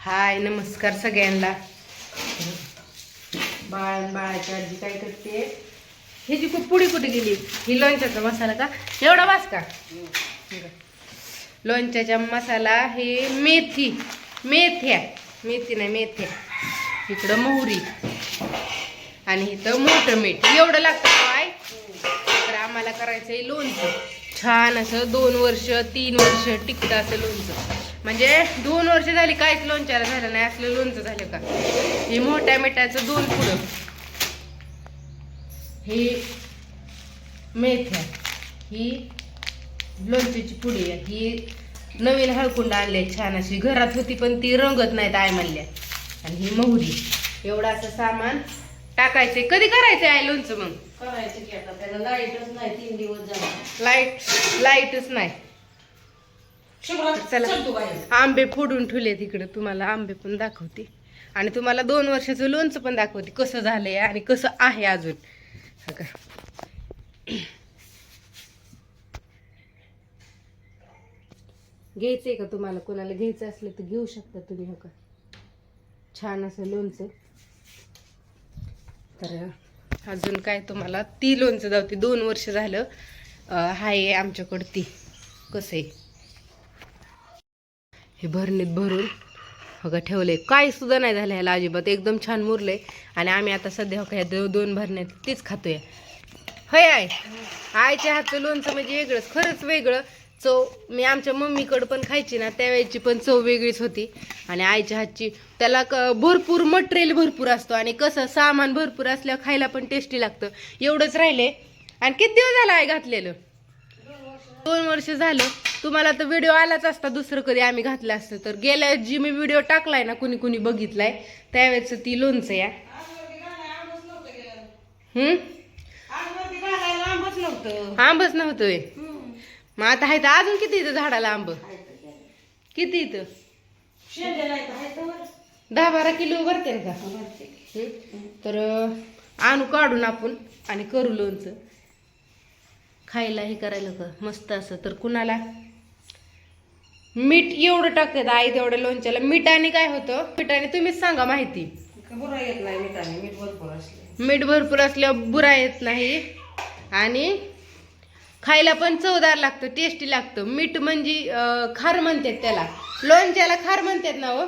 हाय नमस्कार सगळ्यांना. बाळ बाळाची आजी काय करते? ह्याची खूप पुढे कुठे गेली? ही लोणच्याचा मसाला का? एवढा वास का? लोणच्याचा मसाला हे मेथी. मेथ्या. मेथी नाही मेथ्या. इकडं मोहरी. आणि इथं मोठं मीठ. एवढं लागतं काय तर आम्हाला करायचं आहे लोणचं. छान असं दोन वर्ष तीन वर्ष टिकतं असं लोणचं. म्हणजे दोन वर्ष झाली काहीच लोणच्याला झालं नाही. असलं लोणचं झालं का? हे मोठ्या मिठाचं दोन पुढं. हे मेथ्या. ही लोणच्याची पुडी आहे. ही नवीन हळकुंड आणले छान अशी. घरात होती पण ती रंगत नाहीत आय म्हणल्या. आणि ही मोहरी. एवढं असं सामान टाकायचंय. कधी करायचंय आहे लोणचं मग? करायचं की आता. त्याला लाईटच नाही. तीन दिवस लाइट लाईटच नाही. चला. आंबे फोडून ठेवले तिकडे. तुम्हाला आंबे पण दाखवते. आणि तुम्हाला दोन वर्षाचं लोणचं पण दाखवते. कसं झालंय आणि कसं आहे अजून. का? घ्यायचंय का तुम्हाला? कोणाला घ्यायचं असलं तर घेऊ शकता तुम्ही हो का? छान असं लोणचं. तर अजून काय तुम्हाला? ती लोणचं जाऊ दोन वर्ष झालं. हाय आमच्याकडं ती कसं आहे? हे भरणीत भरून बघा ठेवले काय सुद्धा नाही झालं ह्याला अजिबात. एकदम छान मुरले आणि आम्ही आता सध्या काय ह्या दो दोन भरण्यात तीच खातोय. होय आय आईच्या हातचं लोणचं म्हणजे वेगळंच. खरंच वेगळं. चव मी आमच्या मम्मीकडं पण खायची ना त्यावेळेची पण चव वेगळीच होती. आणि आईच्या हातची त्याला क भरपूर मटेरियल भरपूर असतो. आणि कसं सामान भरपूर असल्यावर खायला पण टेस्टी लागतं. एवढंच राहिले आणि किती दिवस झाला आहे घातलेलं? दोन वर्ष झालं तुम्हाला तर व्हिडिओ आलाच असता दुसरं कधी आम्ही घातलं असतं. तर गेल्या जी मी व्हिडिओ टाकलाय ना कुणी कुणी बघितलाय त्यावेळेस ती लोणचं या. आंबच नव्हतं नव्हतोय. मग आता आहे तर अजून किती इथं झाडाला आंब? किती इथं? दहा बारा किलो भरते का? तर आणू काढून आपण आणि करू लोणचं. खायला हे करायला का मस्त असं. तर कुणाला? मीठ एवढं टाकतात आई तेवढ्या लोणच्याला. मिठाने काय होतं? मिठाने तुम्हीच सांगा माहिती. बुरा येत नाही मिठाने मीठ भरपूर असले. मीठ भरपूर असल्यावर बुरा येत नाही. आणि खायला पण चवदार लागतं टेस्टी लागतं. मीठ म्हणजे खार म्हणतात त्याला. लोणच्याला खार म्हणतात ना हो?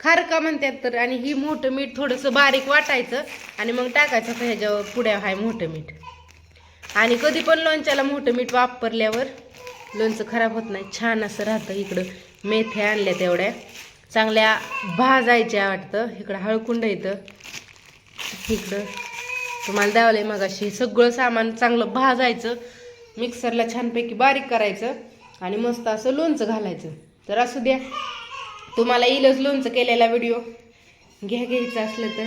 खार का म्हणतात तर? आणि ही मोठं मीठ थोडंसं बारीक वाटायचं आणि मग टाकायचं ह्याच्यावर पुढ्या हाय मोठं मीठ. आणि कधी पण लोणच्याला मोठं मीठ वापरल्यावर लोणचं खराब होत नाही. छान असं राहतं इकडं. मेथ्या आणल्या तेवढ्या. चांगल्या भाजायच्या वाटतं. इकडं हळकुंड येतं. इकडं तुम्हाला द्यावं मग अशी सगळं सामान चांगलं भाजायचं. मिक्सरला छानपैकी बारीक करायचं आणि मस्त असं लोणचं घालायचं. तर असू द्या. तुम्हाला येईलच लोणचं केलेला व्हिडिओ घ्या घ्यायचं असलं तर.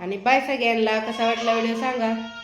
आणि बाय सगळ्यांना. कसा वाटला व्हिडिओ सांगा.